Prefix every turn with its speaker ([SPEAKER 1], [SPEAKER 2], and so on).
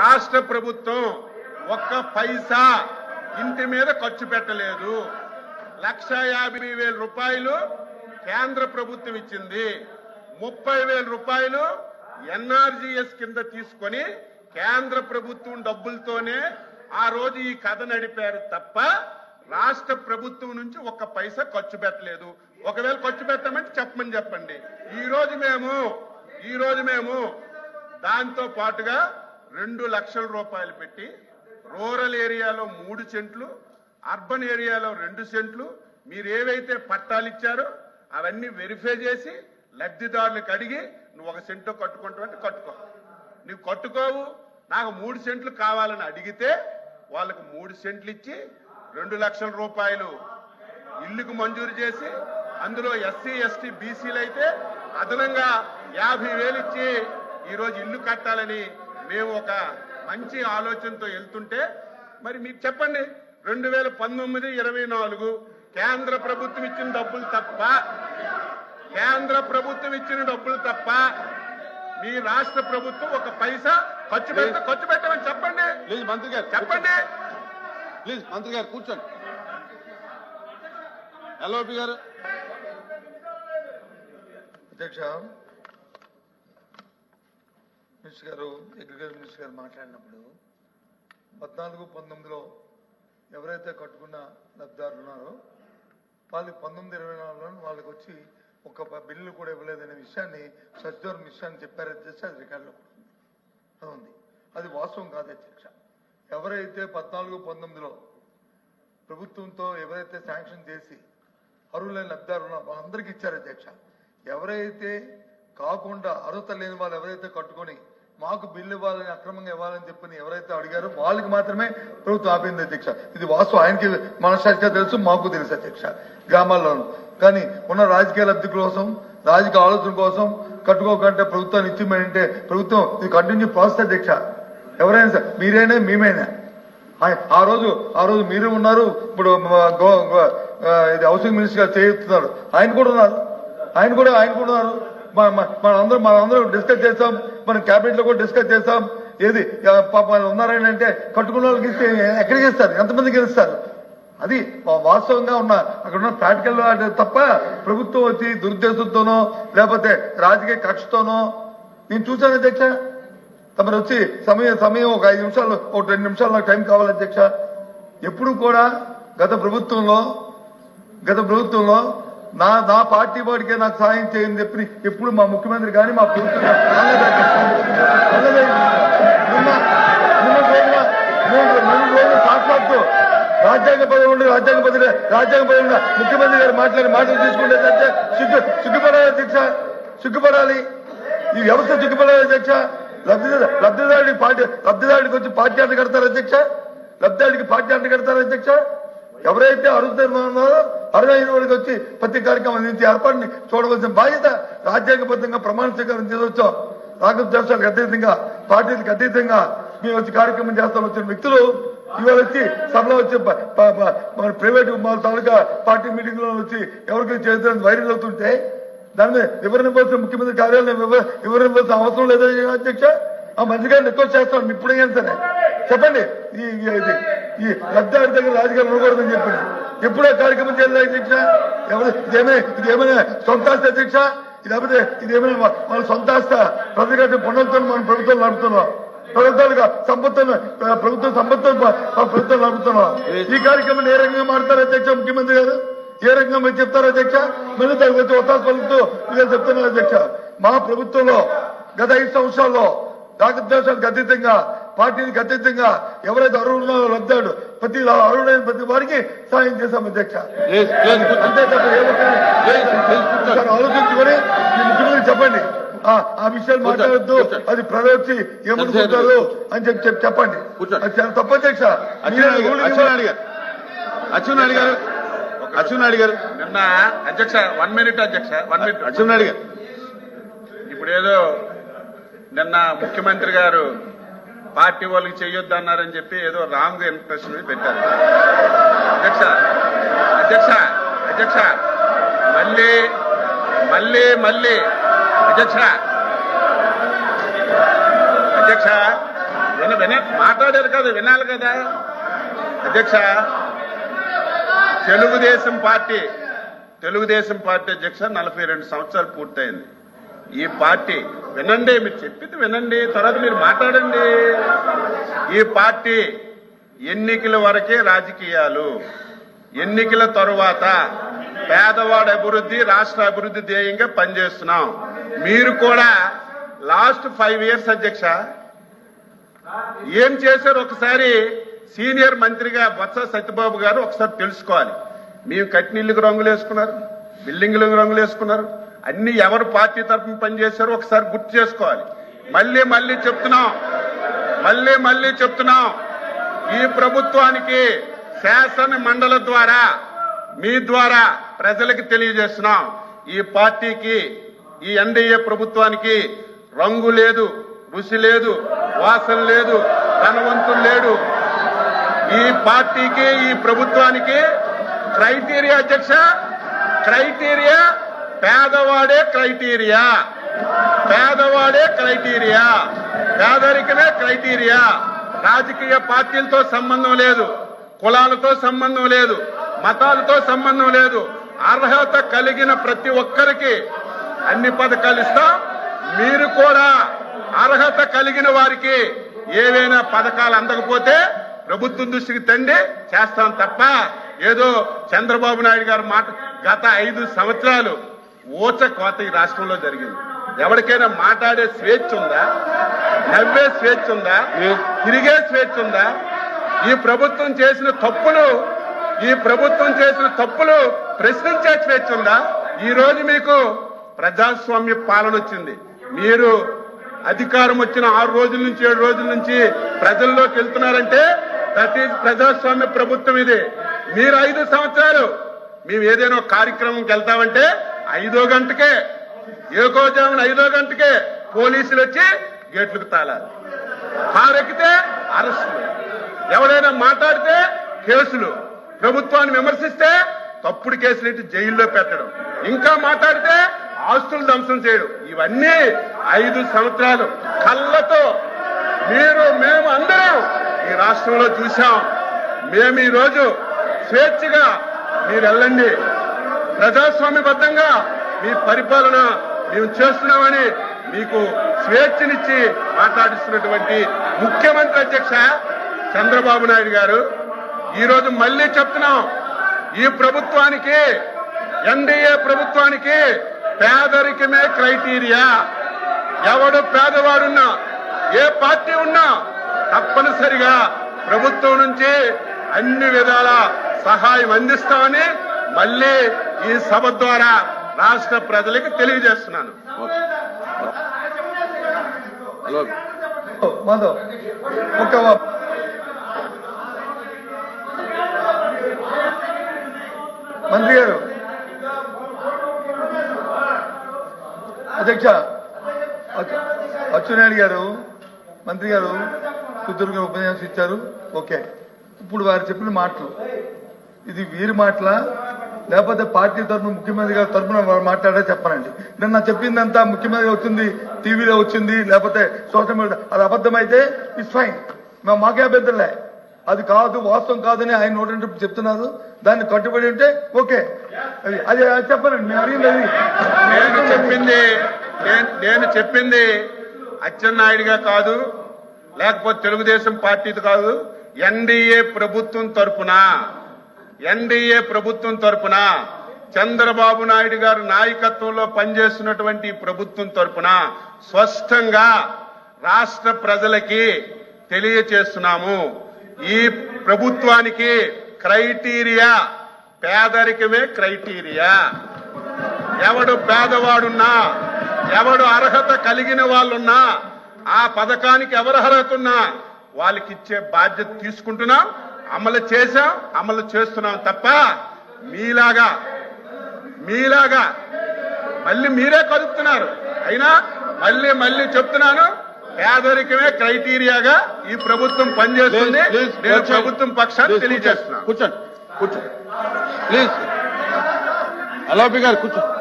[SPEAKER 1] రాష్ట్ర ప్రభుత్వం ఒక్క పైసా ఇంటి మీద ఖర్చు పెట్టలేదు. లక్ష యాభై వేల రూపాయలు కేంద్ర ప్రభుత్వం ఇచ్చింది. ముప్పై వేల రూపాయలు ఎన్ఆర్జీఎస్ కింద తీసుకొని కేంద్ర ప్రభుత్వం డబ్బులతోనే ఆ రోజు ఈ కథ నడిపారు తప్ప రాష్ట్ర ప్రభుత్వం నుంచి ఒక్క పైసా ఖర్చు పెట్టలేదు. ఒకవేళ ఖర్చు పెట్టామంటే చెప్పమని చెప్పండి. ఈ రోజు మేము ఈ రోజు మేము దాంతో పాటుగా రెండు లక్షల రూపాయలు పెట్టి రూరల్ ఏరియాలో మూడు సెంట్లు అర్బన్ ఏరియాలో రెండు సెంట్లు మీరు ఏవైతే పట్టాలు ఇచ్చారో అవన్నీ వెరిఫై చేసి లబ్ధిదారులకు అడిగి నువ్వు ఒక సెంటు కట్టుకుంటావంటే కట్టుకో. నువ్వు కట్టుకోవు నాకు మూడు సెంట్లు కావాలని అడిగితే వాళ్ళకు మూడు సెంట్లు ఇచ్చి రెండు లక్షల రూపాయలు ఇల్లుకు మంజూరు చేసి అందులో ఎస్సీ ఎస్టీ బీసీలు అయితే అదనంగా యాభై వేలు ఇచ్చి ఈరోజు ఇల్లు కట్టాలని మేము ఒక మంచి ఆలోచనతో వెళ్తుంటే మరి మీకు చెప్పండి రెండు వేల పంతొమ్మిది ఇరవై నాలుగు కేంద్ర ప్రభుత్వం ఇచ్చిన డబ్బులు తప్ప కేంద్ర ప్రభుత్వం ఇచ్చిన డబ్బులు తప్ప మీ రాష్ట్ర ప్రభుత్వం ఒక పైసా ఖర్చు పెట్ట ఖర్చు పెట్టమని చెప్పండి.
[SPEAKER 2] ప్లీజ్ మంత్రి గారు
[SPEAKER 1] చెప్పండి.
[SPEAKER 2] ప్లీజ్ మంత్రి గారు కూర్చోండి. ఎల్ఓపి గారు.
[SPEAKER 3] అధ్యక్ష మినిస్టర్ గారు అగ్రికల్చర్ మినిస్టర్ గారు మాట్లాడినప్పుడు పద్నాలుగు పంతొమ్మిదిలో ఎవరైతే కట్టుకున్న లబ్ధిదారులు ఉన్నారో వాళ్ళు పంతొమ్మిది ఇరవై నాలుగులో వాళ్ళకి వచ్చి ఒక బిల్లు కూడా ఇవ్వలేదనే విషయాన్ని సజ్జోర్ మిశ్రా అని చెప్పారు. అధ్యక్ష అది రికార్డులో కూడా ఉంది. అది ఉంది. అది వాస్తవం కాదు అధ్యక్ష. ఎవరైతే పద్నాలుగు పంతొమ్మిదిలో ప్రభుత్వంతో ఎవరైతే శాంక్షన్ చేసి అర్హులైన లబ్ధిదారులు ఉన్నారో వాళ్ళందరికీ ఇచ్చారు అధ్యక్ష. ఎవరైతే కాకుండా అర్హత లేని వాళ్ళు ఎవరైతే కట్టుకొని మాకు బిల్లు ఇవ్వాలని అక్రమంగా ఇవ్వాలని చెప్పని ఎవరైతే అడిగారో వాళ్ళకి మాత్రమే ప్రభుత్వం ఆపింది అధ్యక్ష. ఇది వాస్తవం. ఆయనకి మనశాస్తిగా తెలుసు మాకు తెలుసు అధ్యక్ష. గ్రామాల్లోనూ కానీ ఉన్న రాజకీయ లబ్ధి కోసం రాజకీయ ఆలోచన కోసం కట్టుకోకంటే ప్రభుత్వాన్ని ఇచ్చిమంటే ప్రభుత్వం ఇది కంటిన్యూ ప్రాసెస్ అధ్యక్ష. ఎవరైనా సరే మీరైనా మేమైనా. ఆ రోజు ఆ రోజు మీరు ఉన్నారు ఇప్పుడు గో- ఇది హౌసింగ్ మినిస్టర్ గారు చేస్తున్నారు ఆయన కూడా ఉన్నారు. ఆయన కూడా ఆయన కూడా ఉన్నారు. మనందరూ మన- మనందరం డిస్కస్ చేస్తాం. మనం క్యాబినెట్లో కూడా డిస్కస్ చేస్తాం. ఏది పాప ఉన్నారని అంటే కట్టుకున్న వాళ్ళకి ఇస్తే ఎక్కడికి ఇస్తారు ఎంతమందికి ఇస్తారు అది వాస్తవంగా ఉన్న అక్కడ ఉన్న ప్రాక్టికల్ తప్ప ప్రభుత్వం వచ్చి దురుద్దేశంతోనో లేకపోతే రాజకీయ కక్షతోనో నేను చూశాను అధ్యక్ష. తమరు వచ్చి సమయం సమయం ఒక ఐదు నిమిషాలు ఒక రెండు నిమిషాలు నాకు టైం కావాలి అధ్యక్ష. ఎప్పుడు కూడా గత ప్రభుత్వంలో గత ప్రభుత్వంలో నా నా పార్టీ వాడికే నాకు సాయం చేయని చెప్పి ఎప్పుడు మా ముఖ్యమంత్రి కానీ మా ప్రభుత్వం మూడు రోజులు రాజ్యాంగ పదవి ఉండి రాజ్యాంగ పదవి రాజ్యాంగ పదవి ముఖ్యమంత్రి గారు మాట్లాడి మాటలు తీసుకుంటే సిగ్గు సిగ్గుపడాలి అధ్యక్ష సిగ్గుపడాలి. ఈ వ్యవస్థ సిగ్గుపడాలి అధ్యక్ష. లబ్ధిదారు లబ్ధిదారుడికి పార్టీ లబ్ధిదారుడికి వచ్చి పార్టీ అంట కడతారు అధ్యక్ష? లబ్ధిదారుడికి పార్టీ అంట కడతారు అధ్యక్ష? ఎవరైతే అరుదైన ఉన్నారో అరుదైన వాడికి వచ్చి ప్రతి కార్యక్రమం అందించే ఏర్పాటుని చూడవలసిన బాధ్యత రాజ్యాంగబద్ధంగా ప్రమాణ స్వీకారం చేసొచ్చాం రాగం దేశాలకు అతీతంగా పార్టీలకు అతీతంగా మేము వచ్చి కార్యక్రమం చేస్తాం వచ్చిన వ్యక్తులు ఇవాళ వచ్చి సభలో వచ్చి మన ప్రైవేట్ మన తాలూకా పార్టీ మీటింగ్లో వచ్చి ఎవరికి చేద్దాం వైరల్ అవుతుంటే దాన్ని మీద ముఖ్యమంత్రి కార్యాలయం వివ- అవసరం లేదా అధ్యక్ష? ఆ మంత్రి గారిని రిక్వెస్ట్ చేస్తాను ఇప్పుడైనా సరే. చెప్పండి. ఈ ఈ- ఇది లబ్ధారి దగ్గర రాజకీయాలు ఉండకూడదని చెప్పాడు. ఎప్పుడో కార్యక్రమం చేయాలి దీక్ష ఎవరు ఇదేమైనా సొంత ఆస్తి అధ్యక్ష? ఇది లేకపోతే ఇది మన- సొంత ఆస్త ప్రభుత్వం నడుపుతున్నాం. ప్రభుత్వాలుగా సంపత్తులు ప్రభుత్వం సంపత్తులు ప్రభుత్వం నడుపుతున్నాం. ఈ కార్యక్రమం ఏ రకంగా మాడతారు అధ్యక్ష ముఖ్యమంత్రి గారు? ఏ రకంగా మీరు చెప్తారు అధ్యక్ష? మళ్ళీ దానికి ఒత్తాసు పలుకుతూ చెప్తున్నారు అధ్యక్ష. మా ప్రభుత్వంలో గత ఐదు సంవత్సరాల్లో రాగద్వేషాలకు అతీతంగా పార్టీలకు అతీతంగా ఎవరైతే అర్హులున్నారో లబ్ధాడు ప్రతి అర్హుడైన ప్రతి వారికి సాయం చేశాం అధ్యక్ష. అంతే తప్ప ఆలోచించుకొని మీ ముఖ్యమంత్రి చెప్పండి. ఆ ఆ విషయాలు మాట్లాడద్దు. అది ప్రజలొచ్చి ఏమనుకుంటారు అని చెప్పి చెప్పి చెప్పండి. చాలా తప్పు అధ్యక్ష.
[SPEAKER 2] అచ్చెన్నాయుడు గారు అచ్చెన్నాయుడు గారు.
[SPEAKER 1] నిన్న అధ్యక్ష వన్ మినిట్ అధ్యక్ష వన్ మినిట్
[SPEAKER 2] అచ్చెన్నాయుడు గారు.
[SPEAKER 1] ఇప్పుడు ఏదో నిన్న ముఖ్యమంత్రి గారు పార్టీ వాళ్ళకి చెయ్యొద్దు అన్నారని చెప్పి ఏదో రాంగ్ ఇంప్రెషన్ పెట్టారు. అధ్యక్ష అధ్యక్ష అధ్యక్ష మళ్ళీ మళ్ళీ మళ్ళీ అధ్యక్ష అధ్యక్ష విన విన మాట్లాడారు కదా వినాలి కదా. అధ్యక్ష తెలుగుదేశం పార్టీ తెలుగుదేశం పార్టీ అధ్యక్ష నలభై రెండు సంవత్సరాలు పూర్తయింది. ఈ పార్టీ వినండి మీరు చెప్పింది వినండి తర్వాత మీరు మాట్లాడండి. ఈ పార్టీ ఎన్నికల వరకే రాజకీయాలు ఎన్నికల తరువాత పేదవాడ అభివృద్ధి రాష్ట్ర అభివృద్ధి ధ్యేయంగా పనిచేస్తున్నాం. మీరు కూడా లాస్ట్ ఫైవ్ ఇయర్స్ అధ్యక్ష ఏం చేశారు? ఒకసారి సీనియర్ మంత్రిగా బొత్స సత్యబాబు గారు ఒకసారి తెలుసుకోవాలి. మేము కట్టినీళ్ళకి రంగులు వేసుకున్నారు బిల్డింగ్లకు రంగులు వేసుకున్నారు అన్ని ఎవరు పార్టీ తరఫున పనిచేశారో ఒకసారి గుర్తు చేసుకోవాలి. మళ్ళీ మళ్ళీ చెప్తున్నాం. మళ్ళీ మళ్ళీ చెప్తున్నాం. ఈ ప్రభుత్వానికి శాసన మండలి ద్వారా మీ ద్వారా ప్రజలకు తెలియజేస్తున్నాం. ఈ పార్టీకి ఈ ఎన్డీఏ ప్రభుత్వానికి రంగు లేదు రుచి లేదు వాసన లేదు ధనవంతులు లేడు. ఈ పార్టీకి ఈ ప్రభుత్వానికి క్రైటీరియా అధ్యక్ష క్రైటీరియా పేదవాడే క్రైటీరియా. పేదవాడే క్రైటీరియా. పేదరికమే క్రైటీరియా. రాజకీయ పార్టీలతో సంబంధం లేదు. కులాలతో సంబంధం లేదు. మతాలతో సంబంధం లేదు. అర్హత కలిగిన ప్రతి ఒక్కరికి అన్ని పథకాలు ఇస్తాం. మీరు కూడా అర్హత కలిగిన వారికి ఏవైనా పథకాలు అందకపోతే ప్రభుత్వం దృష్టికి తండి చేస్తాం తప్ప. ఏదో చంద్రబాబు నాయుడు గారు మాట గత ఐదు సంవత్సరాలు ఊచ కోత ఈ రాష్ట్రంలో జరిగింది. ఎవరికైనా మాట్లాడే స్వేచ్ఛ ఉందా? నవ్వే స్వేచ్ఛ ఉందా? తిరిగే స్వేచ్ఛ ఉందా? ఈ ప్రభుత్వం చేసిన తప్పులు ఈ ప్రభుత్వం చేసిన తప్పులు ప్రశ్నించే స్వేచ్ఛ ఉందా? ఈ రోజు మీకు ప్రజాస్వామ్య పాలన వచ్చింది. మీరు అధికారం వచ్చిన ఆరు రోజుల నుంచి ఏడు రోజుల నుంచి ప్రజల్లోకి వెళ్తున్నారంటే దట్ ఈజ్ ప్రజాస్వామ్య ప్రభుత్వం ఇది. మీరు ఐదు సంవత్సరాలు మేము ఏదైనా కార్యక్రమంకి వెళ్తామంటే ఐదో గంటకే ఏకోజామున ఐదో గంటకే పోలీసులు వచ్చి గేట్లకు తాళాలి. కారెక్కితే అరెస్టులు. ఎవరైనా మాట్లాడితే కేసులు. ప్రభుత్వాన్ని విమర్శిస్తే తప్పుడు కేసులు ఇట్టి జైల్లో పెట్టడం. ఇంకా మాట్లాడితే ఆస్తులు ధ్వంసం చేయడం. ఇవన్నీ ఐదు సంవత్సరాలు కళ్ళతో మీరు మేము అందరం ఈ రాష్ట్రంలో చూశాం. మేము ఈ రోజు స్వేచ్ఛగా మీరు వెళ్ళండి. ప్రజాస్వామ్యబద్ధంగా మీ పరిపాలన మేము చేస్తున్నామని మీకు స్వేచ్ఛనిచ్చి మాట్లాడిస్తున్నటువంటి ముఖ్యమంత్రి అధ్యక్ష చంద్రబాబు నాయుడు గారు. ఈరోజు మళ్ళీ చెప్తున్నాం ఈ ప్రభుత్వానికి ఎన్డీఏ ప్రభుత్వానికి పేదరికమే క్రైటీరియా. ఎవడు పేదవాడున్నా ఏ పార్టీ ఉన్నా తప్పనిసరిగా ప్రభుత్వం నుంచి అన్ని విధాల సహాయం అందిస్తామని మళ్ళీ ఈ సభ ద్వారా రాష్ట్ర ప్రజలకు తెలియజేస్తున్నాను.
[SPEAKER 2] హలో.
[SPEAKER 3] మాధవ్ ఒక మంత్రి గారు. అధ్యక్ష అచ్చు- అచ్చెన్నాయుడు గారు మంత్రి గారు కుదురుగా ఉపన్యాసం ఇచ్చారు. ఓకే. ఇప్పుడు వారు చెప్పిన మాటలు. ఇది వీరి మాటల? లేకపోతే పార్టీ తరఫున ముఖ్యమంత్రి గారి తరఫున మాట్లాడే చెప్పనండి. నిన్న చెప్పిందంతా ముఖ్యమంత్రి వచ్చింది టీవీలో వచ్చింది లేకపోతే సోషల్ మీడియా అది అబద్ధమైతే ఇట్స్ ఫైన్ మేము మాకే అభ్యంతరలే. అది కాదు వాస్తవం కాదని ఆయన నోటి చెప్తున్నారు. దాన్ని కట్టుబడి ఉంటే ఓకే. అది చెప్పనండి అడిగింది
[SPEAKER 1] నేను చెప్పింది నేను- నేను చెప్పింది అచ్చెన్నాయుడిగా కాదు లేకపోతే తెలుగుదేశం పార్టీది కాదు ఎన్డీఏ ప్రభుత్వం తరఫున ఎన్డీఏ ప్రభుత్వం తరపున చంద్రబాబు నాయుడు గారు నాయకత్వంలో పనిచేస్తున్నటువంటి ప్రభుత్వం తరపున స్పష్టంగా రాష్ట్ర ప్రజలకి తెలియచేస్తున్నాము. ఈ ప్రభుత్వానికి క్రైటీరియా పేదరికమే క్రైటీరియా. ఎవడు పేదవాడున్నా ఎవడు అర్హత కలిగిన వాళ్ళున్నా ఆ పథకానికి ఎవరు అర్హత ఉన్నా వాళ్ళకి ఇచ్చే బాధ్యత తీసుకుంటున్నాం. అమలు చేశాం అమలు చేస్తున్నాం తప్ప మీలాగా మీలాగా మళ్ళీ మీరే కలుపుతున్నారు అయినా మళ్ళీ మళ్ళీ చెప్తున్నాను పేదరికమే క్రైటీరియాగా ఈ ప్రభుత్వం పనిచేస్తుంది. నేను
[SPEAKER 2] కూర్చోండి.
[SPEAKER 1] ప్రభుత్వం పక్షాన్ని తెలియజేస్తున్నాను.
[SPEAKER 2] కూర్చోండి. కూర్చోండి. ప్లీజ్ అలాబి గారు కూర్చో